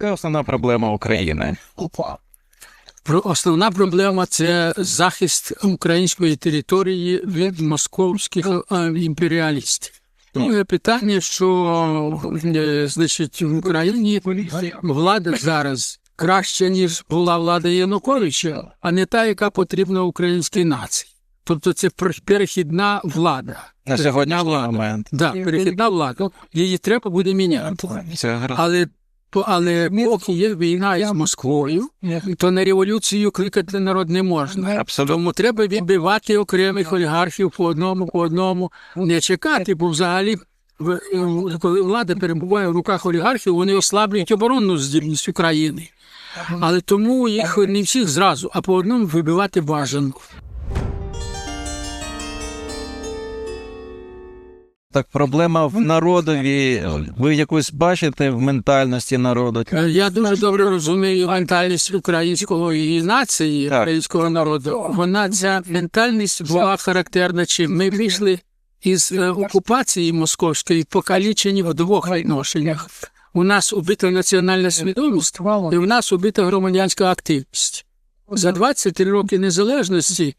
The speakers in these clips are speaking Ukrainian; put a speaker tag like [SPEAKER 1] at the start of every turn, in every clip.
[SPEAKER 1] Яка основна проблема України?
[SPEAKER 2] Основна проблема це захист української території від московських е, імперіалістів. Друге питання, що е, значить в Україні влада зараз краще, ніж була влада Януковича, а не та, яка потрібна українській нації. Тобто це перехідна влада.
[SPEAKER 1] На сьогоднішній момент.
[SPEAKER 2] Да, перехідна влада. Її треба буде міняти. Але але поки є війна із Москвою, то на революцію кликати народ не можна.
[SPEAKER 1] Абсолютно.
[SPEAKER 2] Тому треба відбивати окремих олігархів по одному, по одному, не чекати, бо взагалі. Коли влада перебуває в руках олігархів, вони ослаблюють оборонну здібність України. Але тому їх не всіх зразу, а по одному вибивати бажано.
[SPEAKER 1] Так, проблема в народові. Ви якусь бачите в ментальності народу?
[SPEAKER 2] Е, Я дуже добре розумію ментальність української нації,
[SPEAKER 1] Так.
[SPEAKER 2] українського народу. Вона ця ментальність була характерна чим ми вийшли із е, окупації московської покалічені в двох відношеннях. У нас убита національна свідомість, і в нас убита громадянська активність. За 23 роки незалежності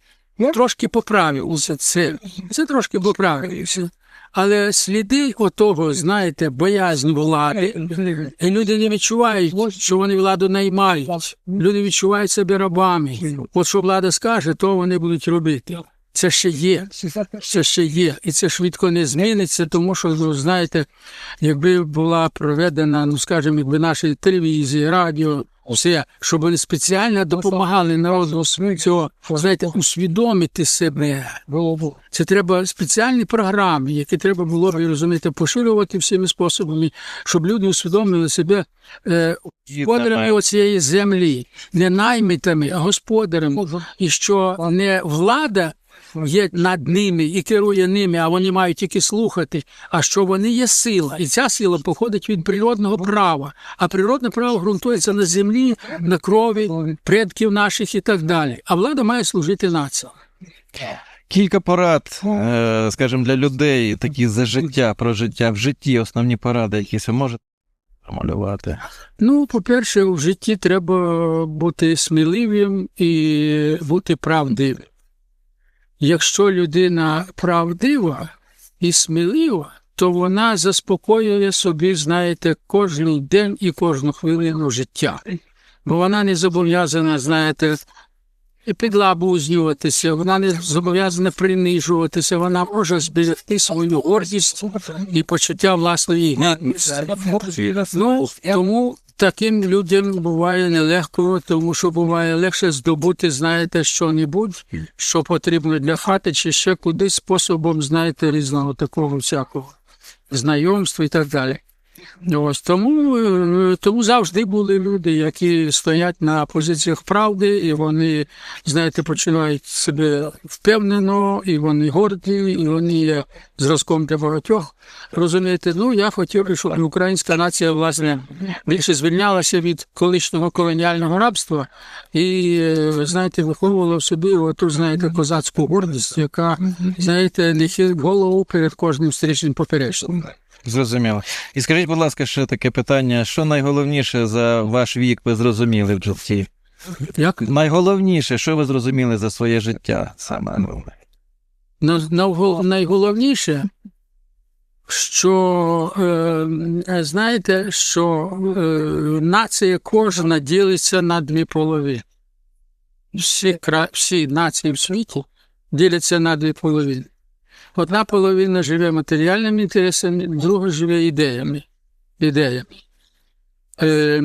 [SPEAKER 2] трошки поправився це. Це трошки поправився. Але сліди отого, знаєте, боязнь влади, і люди не відчувають, що вони владу наймають. Люди відчувають себе рабами. От що влада скаже, то вони будуть робити. Це ще є. Це ще є. І це швидко не зміниться, тому що, ну, знаєте, якби була проведена, ну скажімо, якби наші телевізії, радіо, все, щоб вони спеціально допомагали народу цього, знаєте, усвідомити себе. Це треба спеціальні програми, які треба було б розумієте, поширювати всіми способами, щоб люди усвідомили себе е, господарями оцієї землі, не наймитами, а господарями, і що не влада є над ними і керує ними, а вони мають тільки слухати, а що вони є сила, і ця сила походить від природного права. А природне право ґрунтується на землі, на крові предків наших і так далі. А влада має служити нації.
[SPEAKER 1] Кілька порад, е, скажімо, для людей, такі за життя, про життя в житті, основні поради, якісь ви можете промалювати.
[SPEAKER 2] Ну, по-перше, в житті треба бути сміливим і бути правдивим. Якщо людина правдива і смілива, то вона заспокоює собі, знаєте, кожен день і кожну хвилину життя. Бо вона не зобов'язана, знаєте, підлабузнюватися, вона не зобов'язана принижуватися, вона може зберегти свою гордість і почуття власної гідності. Ну, тому таким людям буває нелегко, тому що буває легше здобути, знаєте, що-небудь, що потрібно для хати, чи ще кудись способом, знаєте, різного такого всякого знайомства і так далі. Ось тому, е, тому завжди були люди, які стоять на позиціях правди, і вони, знаєте, почувають себе впевнено, і вони горді, і вони є зразком для багатьох. Розумієте, ну я хотів би, щоб українська нація власне більше звільнялася від колишнього колоніального рабства і, е, знаєте, виховувала в собі оту, знаєте, козацьку гордість, яка, знаєте, не хилить голову перед кожним стрічним поперечним.
[SPEAKER 1] Зрозуміло. І скажіть, будь ласка, ще таке питання: що найголовніше за ваш вік ви зрозуміли в житті?
[SPEAKER 2] Як
[SPEAKER 1] Найголовніше, що ви зрозуміли за своє життя саме?
[SPEAKER 2] На- найголовніше, що е, знаєте, що е, нація кожна ділиться на дві половини. Всі, всі нації в світі діляться на дві половини. Одна половина живе матеріальними інтересами, друга живе ідеями. ідеями. Е,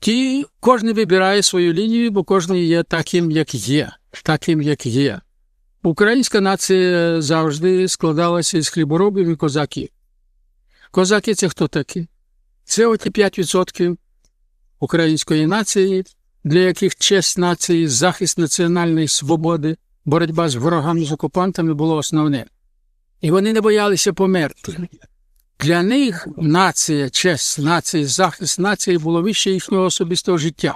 [SPEAKER 2] ті, кожен вибирає свою лінію, бо кожен є таким, як є. Таким, як є. Українська нація завжди складалася із хліборобів і козаків. Козаки це хто такі? Це оті 5% української нації, для яких честь нації, захист національної свободи, боротьба з ворогами, з окупантами було основне. І вони не боялися померти. Для них нація, честь нації, захист нації було вище їхнього особистого життя.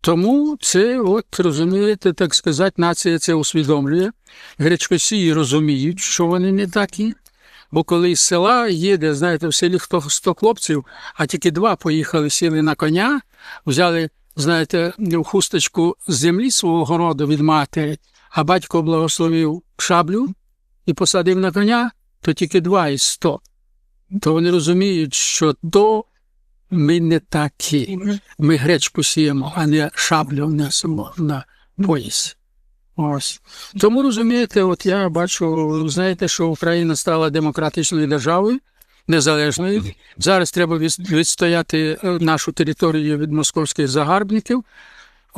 [SPEAKER 2] Тому це, от розумієте, так сказати, нація це усвідомлює. Гречкосії розуміють, що вони не такі. Бо коли з села їде, знаєте, в селі хто 100 хлопців, а тільки два поїхали, сіли на коня, взяли, знаєте, хусточку з землі свого городу від матері, а батько благословив шаблю і посадив на коня, то тільки два із сто. То вони розуміють, що то ми не такі. Ми гречку сіємо, а не шаблю несемо на поясі. Ось. Тому розумієте, от я бачу, знаєте, що Україна стала демократичною державою, незалежною. Зараз треба відстояти е, нашу територію від московських загарбників.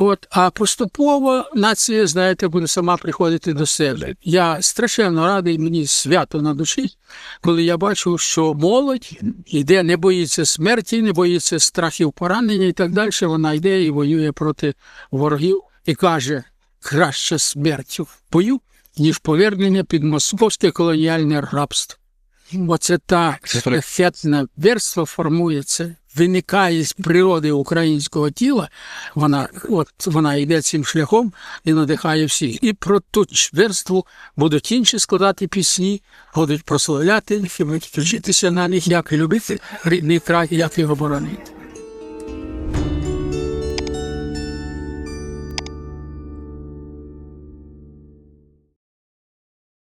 [SPEAKER 2] От, а поступово нація, знаєте, буде сама приходити до себе. Я страшенно радий, мені свято на душі, коли я бачу, що молодь йде, не боїться смерті, не боїться страхів поранення і так далі. Вона йде і воює проти ворогів і каже: краще смертю в бою, ніж повернення під московське колоніальне рабство. Оце так ефектне верство формується, виникає з природи українського тіла. Вона от вона йде цим шляхом і надихає всіх. І про ту верству будуть інші складати пісні, будуть прославляти будуть вчитися на них, як любити рідний край, як його боронити.